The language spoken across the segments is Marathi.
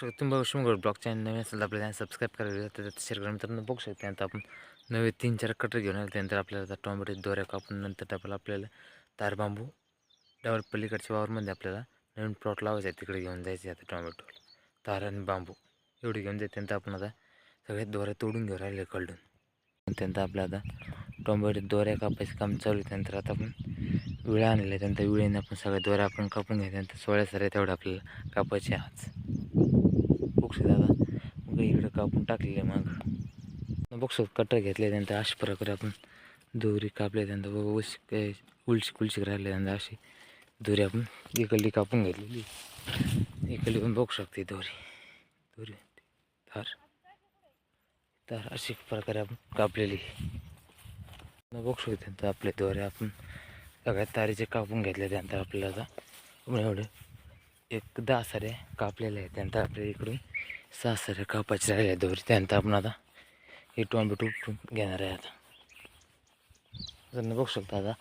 शकता तुम्ही बघू शकता ब्लॉग चॅनल नवीन असेल तर आपल्याला सबस्क्राईब करायला त्याच्यात शेअर करा मित्रांनो बघू शकता त्यानंतर आपण नवे तीन चार कटर घेऊन आले त्यानंतर आपल्याला आता टोमॅटो दोऱ्या कापून नंतर डबल आपल्याला तार बांबू डबल पलीकडच्या वावरमध्ये आपल्याला नवीन प्लॉट लावायचा आहे तिकडे घेऊन जायचे आता टोमॅटो तार आणि बांबू एवढी घेऊन जायचे त्यानंतर आपण आता सगळ्या दोऱ्या तोडून घेऊन राहिले कळून त्यानंतर आपल्या आता टोमॅटो दोऱ्या कापायचं काम चालू आहे त्यानंतर आता आपण विळा आणलेला आहे त्यानंतर विळेने आपण सगळ्या दोऱ्या आपण कापून घ्यायच्या त्यानंतर सोळ्या सऱ्या तेवढं आपल्याला कापायचे आज बघू दादा. मग इकडं कापून टाकलेले मग. बघू कटर घेतले त्यानंतर अशा प्रकारे आपण दोरी कापले त्यानंतर बघू काय उलशी कुलशी राहिले त्यानंतर अशी दोरी आपण इकडली कापून घेतलेली. इकडली पण बघू शकते दोरी. दोरी तार तार अशी प्रकारे आपण कापलेली. बघू शकतो त्यानंतर आपले दोरे आपण सगळ्यात तारीचे कापून घेतले त्यानंतर आपल्याला. आता आपण एवढे. एक दहा सारे कापलेले आहेत त्यानंतर आपल्या इकडून सहा सारे कापायचे राहिले दोरी. त्यानंतर आपण आता हे टोमॅटो उपटून घेणार आहे आता. जर बघू शकता आता.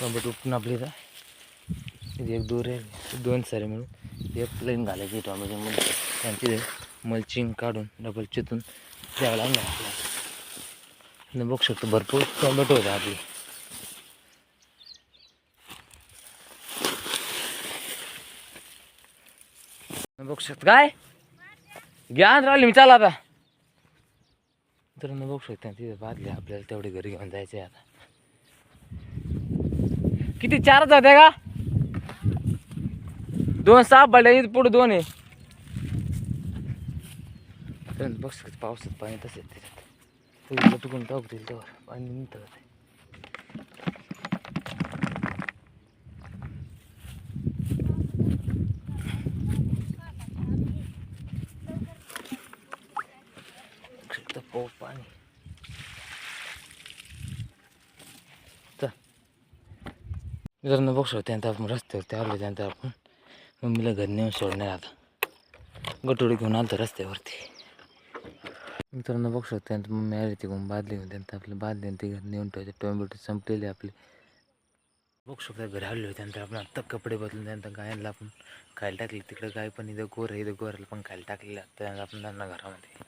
टोमॅटो उपटून आपली इथं एक दोरी आहे दोन सारे मिळून एक प्लेन घालायची टोमॅटोमध्ये त्यांची मल्चिंग काढून डबल चितून द्यावं लागणार आपल्याला. आणि बघू शकतो भरपूर टोमॅटो होता आपली. बघू शकतो. काय? घ्या राहिली मी चाल आता. तर न बघू शकता तिथे बादली आपल्याला तेवढे घरी घेऊन जायचे आता. किती चारच होते का? दोन सहा बड्या पुढे दोन आहे. तर बघू शकतो पावसात पाणी तसेच त्याच्यात तुकून टाकतील तेव्हा पाणी निघतं ते पाणी जर न बघ शकतो त्यानंतर आपण रस्त्यावरती आलो त्यानंतर आपण मम्मीला घर नेऊन सोडणार आता गटोडी घेऊन आलो रस्त्यावरती मित्रांनो बघू शकतो त्यानंतर मम्मी आली तिकडून बादली घेऊन त्यानंतर आपली बादली आणि ती घर नेऊन ठेवायचे टोमॅटो संपलेले आपले बघू शकतो घरी आलो त्यानंतर आपण आत्ता कपडे बदलून त्यानंतर गायला आपण खायला टाकले तिकडे गाय पण इथं गोर आहे इथं गोराला पण खायला टाकलेलं त्यानंतर आपण त्यांना घरामध्ये